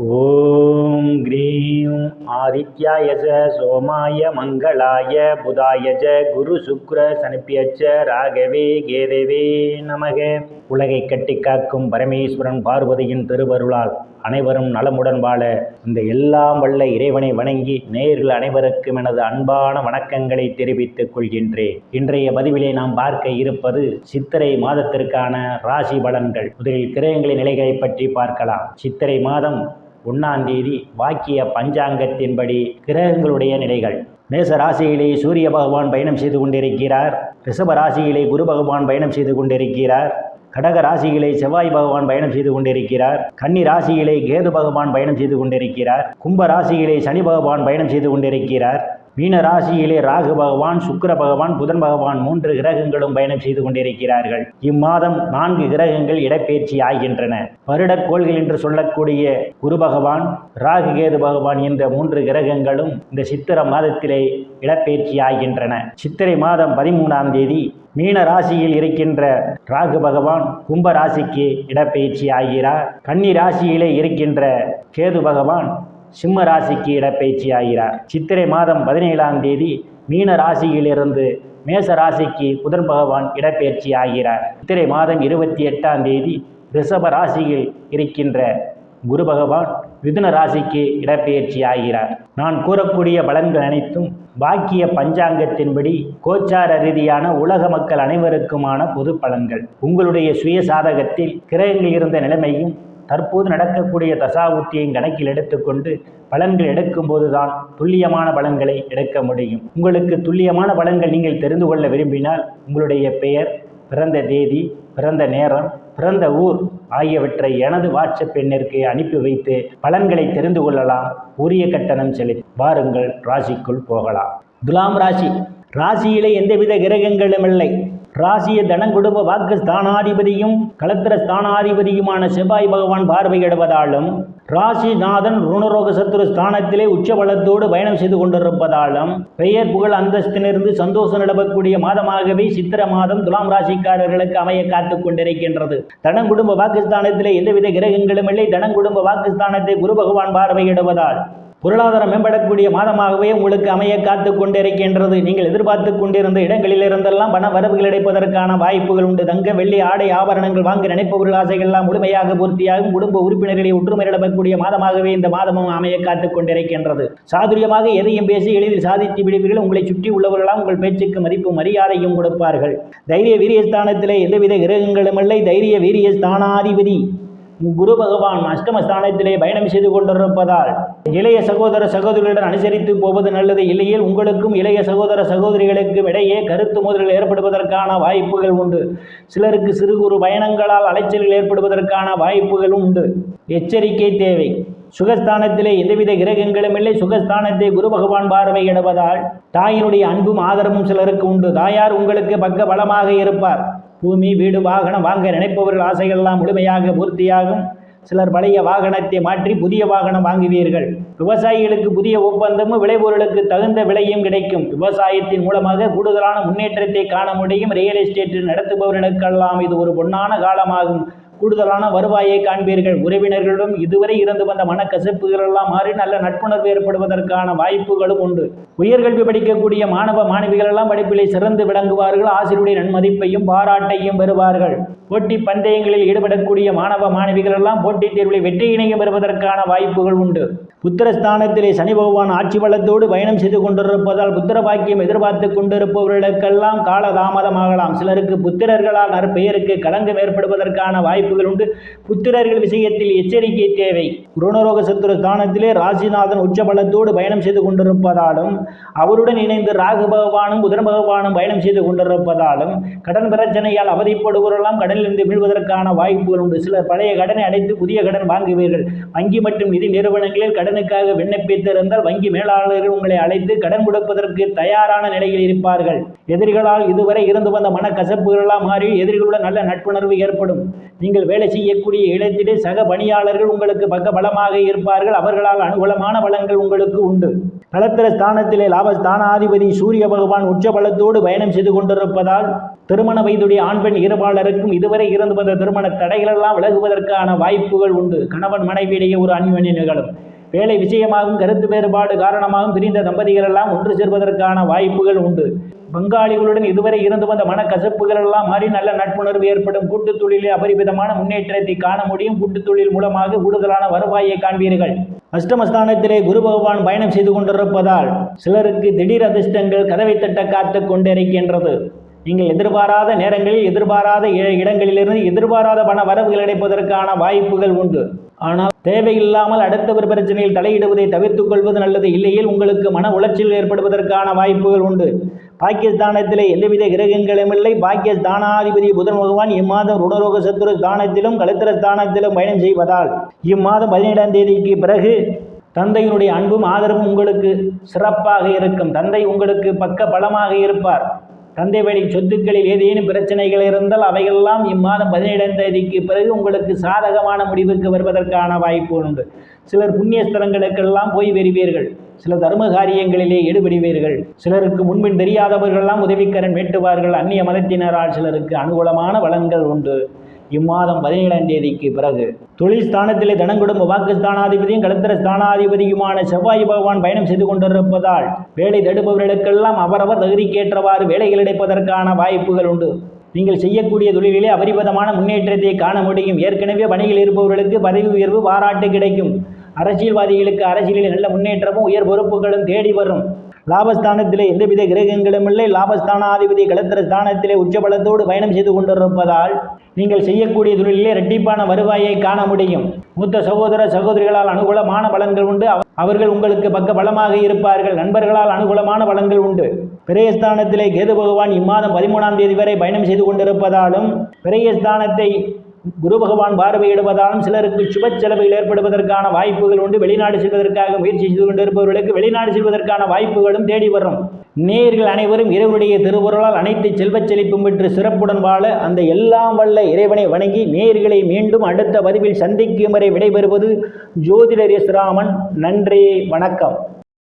ஓம் cream ஆதித்யாய ச சோமாய மங்களாய புதாய ஜ குரு சுக்ர சனுப்பியச்ச ராகவே கேதவே நமக. உலகை கட்டி காக்கும் பரமேஸ்வரன் பார்வதியின் திருவருளால் அனைவரும் நலமுடன் வாழ இந்த எல்லாம் வல்ல இறைவனை வணங்கி நேரில் அனைவருக்கும் எனது அன்பான வணக்கங்களை தெரிவித்துக் கொள்கின்றேன். இன்றைய பதிவிலே நாம் பார்க்க இருப்பது சித்திரை மாதத்திற்கான ராசி பலன்கள். முதலில் கிரகங்களின் நிலைகளை பற்றி பார்க்கலாம். சித்திரை மாதம் ஒன்றாந்தேதி வாக்கிய பஞ்சாங்கத்தின்படி கிரகங்களுடைய நிலைகள். மேச ராசியிலே சூரிய பகவான் பயணம் செய்து கொண்டிருக்கிறார். ரிஷப ராசியிலே குரு பகவான் பயணம் செய்து கொண்டிருக்கிறார். கடக ராசியிலே செவ்வாய் பகவான் பயணம் செய்து கொண்டிருக்கிறார். கன்னி ராசியிலே கேது பகவான் பயணம் செய்து கொண்டிருக்கிறார். கும்ப ராசியிலே சனி பகவான் பயணம் செய்து கொண்டிருக்கிறார். மீன ராசியிலே ராகு பகவான் சுக்கிர பகவான் புதன் பகவான் மூன்று கிரகங்களும் பயணம் செய்து கொண்டிருக்கிறார்கள். இம்மாதம் நான்கு கிரகங்கள் இடப்பெயர்ச்சி ஆகின்றன. வருடக்கோள்கள் என்று சொல்லக்கூடிய குரு பகவான் ராகு கேது பகவான் என்ற மூன்று கிரகங்களும் இந்த சித்திர மாதத்திலே இடப்பெயர்ச்சி ஆகின்றன. சித்திரை மாதம் பதிமூணாம் தேதி மீன ராசியில் இருக்கின்ற ராகு பகவான் கும்ப ராசிக்கு இடப்பெயர்ச்சி ஆகிறார். கன்னி ராசியிலே இருக்கின்ற கேது பகவான் சிம்ம ராசிக்கு இடப்பெயர்ச்சி ஆகிறார் சித்திரை மாதம் பதினேழாம் தேதி மீன ராசியிலிருந்து மேச ராசிக்கு புதன் பகவான் இடப்பெயர்ச்சி ஆகிறார் சித்திரை மாதம் இருபத்தி எட்டாம் தேதி ரிஷப ராசியில் இருக்கின்ற குரு பகவான் மிதுன ராசிக்கு இடப்பெயர்ச்சி ஆகிறார் நான் கூறக்கூடிய பலன்கள் அனைத்தும் வாக்கிய பஞ்சாங்கத்தின்படி கோச்சார ரீதியான உலக மக்கள் அனைவருக்குமான பொது பலன்கள். உங்களுடைய சுய சாதகத்தில் கிரகங்கள் இருந்த நிலைமையும் தற்போது நடக்கக்கூடிய தசாபுத்தியையும் கணக்கில் எடுத்துக்கொண்டு பலன்கள் எடுக்கும்போது தான் துல்லியமான பலன்களை எடுக்க முடியும். உங்களுக்கு துல்லியமான பலன்கள் நீங்கள் தெரிந்து கொள்ள விரும்பினால் உங்களுடைய பெயர் பிறந்த தேதி பிறந்த நேரம் பிறந்த ஊர் ஆகியவற்றை எனது வாட்ஸ்அப் எண்ணிற்கு அனுப்பி வைத்து பலன்களை தெரிந்து கொள்ளலாம். உரிய கட்டணம் செலுத்தி வாருங்கள். ராசிக்குள் போகலாம். துலாம் ராசி. ராசியிலே எந்தவித கிரகங்களும் இல்லை. ராசிய தனங்குடும்ப வாக்கு ஸ்தானாதிபதியும் கலத்திர ஸ்தானாதிபதியுமான செவ்வாய் பகவான் பார்வையிடுவதாலும் ராசிநாதன் ருணரோக சத்துரு ஸ்தானத்திலே உச்சபலத்தோடு பயணம் செய்து கொண்டிருப்பதாலும் பெயர் புகழ் அந்தஸ்திலிருந்து சந்தோஷம் நிலவக்கூடிய மாதமாகவே சித்திர மாதம் துலாம் ராசிக்காரர்களுக்கு அமைய காத்து கொண்டிருக்கின்றது. தனங்குடும்ப வாக்குஸ்தானத்திலே எந்தவித கிரகங்களும் இல்லை தனங்குடும்ப வாக்குஸ்தானத்தை குரு பகவான் பார்வையிடுவதால் பொருளாதாரம் மேம்படக்கூடிய மாதமாகவே உங்களுக்கு அமைய காத்து கொண்டிருக்கின்றது. நீங்கள் எதிர்பார்த்து கொண்டிருந்த இடங்களில் இருந்தெல்லாம் பண வரவுகள் கிடைப்பதற்கான வாய்ப்புகள் உண்டு. தங்க வெள்ளி ஆடை ஆபரணங்கள் வாங்க நினைப்பவர்கள் ஆசைகள்லாம் முழுமையாக பூர்த்தியாகும். குடும்ப உறுப்பினர்களை ஒற்றுமை நிலவக்கூடிய மாதமாகவே இந்த மாதமும் அமைய காத்து கொண்டிருக்கின்றது. சாதுரியமாக எதையும் பேசி எளிதில் சாதித்து விடுவீர்கள். உங்களை சுற்றி உள்ளவர்களாம் உங்கள் பேச்சுக்கு மதிப்பு மரியாதையும் கொடுப்பார்கள். தைரிய வீரியஸ்தானத்திலே எந்தவித கிரகங்களும் இல்லை. தைரிய வீரிய ஸ்தானாதிபதி குரு பகவான் அஷ்டமஸ்தானத்திலே பயணம் செய்து கொண்டிருப்பதால் இளைய சகோதர சகோதரிகளுடன் அனுசரித்து போவது நல்லது. இல்லையில் உங்களுக்கும் இளைய சகோதர சகோதரிகளுக்கும் இடையே கருத்து மோதல்கள் ஏற்படுவதற்கான வாய்ப்புகள் உண்டு. சிலருக்கு சிறு குறு பயணங்களால் அலைச்சல்கள் ஏற்படுவதற்கான வாய்ப்புகளும் உண்டு. எச்சரிக்கை தேவை. சுகஸ்தானத்திலே எந்தவித கிரகங்களும் இல்லை. சுகஸ்தானத்தை குரு பகவான் பார்வையிடுவதால் தாயினுடைய அன்பும் ஆதரவும் சிலருக்கு உண்டு. தாயார் உங்களுக்கு பக்க பலமாக இருப்பார். பூமி வீடு வாகனம் வாங்க நினைப்பவர்கள் ஆசைகள்லாம் முழுமையாக பூர்த்தியாகும். சிலர் பழைய வாகனத்தை மாற்றி புதிய வாகனம் வாங்குவீர்கள். விவசாயிகளுக்கு புதிய ஒப்பந்தமும் விளைபொருளுக்கு தகுந்த விலையும் கிடைக்கும். விவசாயத்தின் மூலமாக கூடுதலான முன்னேற்றத்தை காண முடியும். ரியல் எஸ்டேட்டில் நடத்துபவர்களுக்கெல்லாம் இது ஒரு பொன்னான காலமாகும். கூடுதலான வருவாயை காண்பீர்கள். உறவினர்களிடம் இதுவரை இருந்து வந்த மனக்கசப்புகளெல்லாம் மாறி நல்ல நட்புணர்வு ஏற்படுவதற்கான வாய்ப்புகளும் உண்டு. உயர்கல்வி படிக்கக்கூடிய மாணவ மாணவிகள் எல்லாம் படிப்பிலே சிறந்து விளங்குவார்கள். ஆசிரியருடைய நன்மதிப்பையும் பாராட்டையும் பெறுவார்கள். போட்டி பந்தயங்களில் ஈடுபடக்கூடிய மாணவ மாணவிகளெல்லாம் போட்டித் தேர்வில் வெற்றியினையும் பெறுவதற்கான வாய்ப்புகள் உண்டு. புத்திரஸ்தானத்திலே சனி பகவான் ஆட்சி வளத்தோடு பயணம் செய்து கொண்டிருப்பதால் புத்திர பாக்கியம் எதிர்பார்த்து கொண்டிருப்பவர்களுக்கெல்லாம் கால தாமதமாகலாம் சிலருக்கு புத்திரர்களால் நற்பெயருக்கு களங்கம் ஏற்படுவதற்கான வாய்ப்பு வாய்ப்புகள் உண்டு. புத்திரர்கள் விஷயத்தில் எச்சரிக்கை தேவை. குருணரோக சத்துரு ஸ்தானத்திலே ராசிநாதன் உச்சபலத்தோடு பயணம் செய்து கொண்டிருப்பதாலும் அவருடன் இணைந்து ராகு பகவானும் புதன் பகவானும் பயணம் செய்து கொண்டிருப்பதாலும் கடன் பிரச்சனையால் அவதிப்படுவோரெல்லாம் கடனிலிருந்து மீள்வதற்கான வாய்ப்புகள் உண்டு. சிலர் பழைய கடனை அடைத்து புதிய கடன் வாங்குவீர்கள். வங்கி மற்றும் நிதி நிறுவனங்களில் கடனுக்காக விண்ணப்பித்திருந்தால் வங்கி மேலாளர்கள் உங்களை அழைத்து கடன் கொடுப்பதற்கு தயாரான நிலையில் இருப்பார்கள். எதிரிகளால் இதுவரை இருந்து வந்த மனக்கசப்புகளெல்லாம் மாறி எதிரிகளுடன் நல்ல நட்புணர்வு ஏற்படும். நீங்கள் நீங்கள் வேலை செய்யக்கூடிய இடத்திலே சக பணியாளர்கள் உங்களுக்கு பக்க பலமாக இருப்பார்கள். அவர்களால் அனுகூலமான பலங்கள் உங்களுக்கு உண்டு. நலத்திர ஸ்தானத்திலே லாபஸ்தானாதிபதி சூரிய பகவான் உச்ச பலத்தோடு பயணம் செய்து கொண்டிருப்பதால் திருமண வயதுடைய ஆண் பெண் இருபாளருக்கும் இதுவரை இருந்து வந்த திருமண தடைகளெல்லாம் விலகுவதற்கான வாய்ப்புகள் உண்டு. கணவன் மனைவியிடையே ஒரு அந்யோன்யம் நிகழும். வேலை விஷயமாகவும் கருத்து வேறுபாடு காரணமாகவும் பிரிந்த தம்பதிகள் எல்லாம் ஒன்று சேர்வதற்கான வாய்ப்புகள் உண்டு. பங்காளிகளுடன் இதுவரை இருந்து வந்த மனக்கசப்புகள் எல்லாம் மாறி நல்ல நட்புணர்வு ஏற்படும். கூட்டுத் தொழிலில் அபரிமிதமான முன்னேற்றத்தை காண முடியும். கூட்டுத் தொழில் மூலமாக கூடுதலான வருவாயை காண்பீர்கள். அஷ்டமஸ்தானத்திலே குரு பகவான் பயணம் செய்து கொண்டிருப்பதால் சிலருக்கு திடீர் அதிர்ஷ்டங்கள் கதவை தட்ட காத்து கொண்டிருக்கின்றது. நீங்கள் எதிர்பாராத நேரங்களில் எதிர்பாராத இ- இடங்களிலிருந்து எதிர்பாராத பண வரவுகள் கிடைப்பதற்கான வாய்ப்புகள் உண்டு. ஆனால் தேவையில்லாமல் அடுத்தவர் பிரச்சனையில் தலையிடுவதை தவிர்த்துக் கொள்வது நல்லது. இல்லையில் உங்களுக்கு மன உளைச்சல் ஏற்படுவதற்கான வாய்ப்புகள் உண்டு. பாகிஸ்தானத்திலே எந்தவித கிரகங்களும் இல்லை. பாகிஸ்தானாதிபதி புதன் பகவான் இம்மாதம் ருணரோக சத்துரு ஸ்தானத்திலும் கலித்திர ஸ்தானத்திலும் பயணம் செய்வதால் இம்மாதம் பதினேழாம் தேதிக்கு பிறகு தந்தையினுடைய அன்பும் ஆதரவும் உங்களுக்கு சிறப்பாக இருக்கும். தந்தை உங்களுக்கு பக்க பலமாக இருப்பார். தந்தை வழி சொத்துக்களில் ஏதேனும் பிரச்சனைகள் இருந்தால் அவையெல்லாம் இம்மாதம் பதினேழாம் தேதிக்கு பிறகு உங்களுக்கு சாதகமான முடிவுக்கு வருவதற்கான வாய்ப்பு உண்டு. சிலர் புண்ணியஸ்தலங்களுக்கெல்லாம் போய் வருவீர்கள். சில தர்ம காரியங்களிலே ஈடுபடுவீர்கள். சிலருக்கு முன்பின் தெரியாதவர்கள்லாம் உதவிக்கரன் வேட்டுவார்கள். அந்நிய மதத்தினரால் சிலருக்கு அனுகூலமான வளங்கள் உண்டு. இம்மாதம் பதினேழாம் தேதிக்கு பிறகு. தொழில் ஸ்தானத்திலே தனங்குடும்ப வாக்கு ஸ்தானாதிபதியும் கலத்திர ஸ்தானாதிபதியுமான செவ்வாய் பகவான் பயணம் செய்து கொண்டிருப்பதால் வேலை தடுப்பவர்களுக்கெல்லாம் அவரவர் தகுதிக்கேற்றவாறு வேலைகள் கிடைப்பதற்கான வாய்ப்புகள் உண்டு. நீங்கள் செய்யக்கூடிய தொழிலிலே அபரிமிதமான முன்னேற்றத்தை காண முடியும். ஏற்கனவே பணியில் இருப்பவர்களுக்கு பதவி உயர்வு பாராட்டு கிடைக்கும். அரசியல்வாதிகளுக்கு அரசியலில் நல்ல முன்னேற்றமும் உயர் பொறுப்புகளும் தேடி வரும். லாபஸ்தானத்திலே எந்தவித கிரகங்களும் இல்லை. லாபஸ்தானாதிபதி கலத்திர ஸ்தானத்திலே உச்சபலத்தோடு பயணம் செய்து கொண்டிருப்பதால் நீங்கள் செய்யக்கூடிய தொழிலிலே இரட்டிப்பான வருவாயை காண முடியும். மூத்த சகோதர சகோதரிகளால் அனுகூலமான பலன்கள் உண்டு. அவர்கள் உங்களுக்கு பக்க பலமாக இருப்பார்கள். நண்பர்களால் அனுகூலமான பலன்கள் உண்டு. பிரயஸ்தானத்திலே கேது பகவான் இம்மாதம் பதிமூணாம் தேதி வரை பயணம் செய்து கொண்டிருப்பதாலும் பிரயஸ்தானத்தை குரு பகவான் பார்வையிடுவதாலும் சிலருக்கு சுப செலவுகள் ஏற்படுவதற்கான வாய்ப்புகள் உண்டு. வெளிநாடு செல்வதற்காக முயற்சி செய்து கொண்டிருப்பவர்களுக்கு வெளிநாடு செல்வதற்கான வாய்ப்புகளும் தேடி வரும். நேயர்கள் அனைவரும் இறைவனுடைய திருவுருளால் அனைத்து செல்வச் செழிப்பும் பெற்று சிறப்புடன் வாழ அந்த எல்லாம் வல்ல இறைவனை வணங்கி நேயர்களை மீண்டும் அடுத்த பதிவில் சந்திக்கும் வரை விடைபெறுவது ஜோதிடர் எஸ் ராமன். நன்றி வணக்கம்.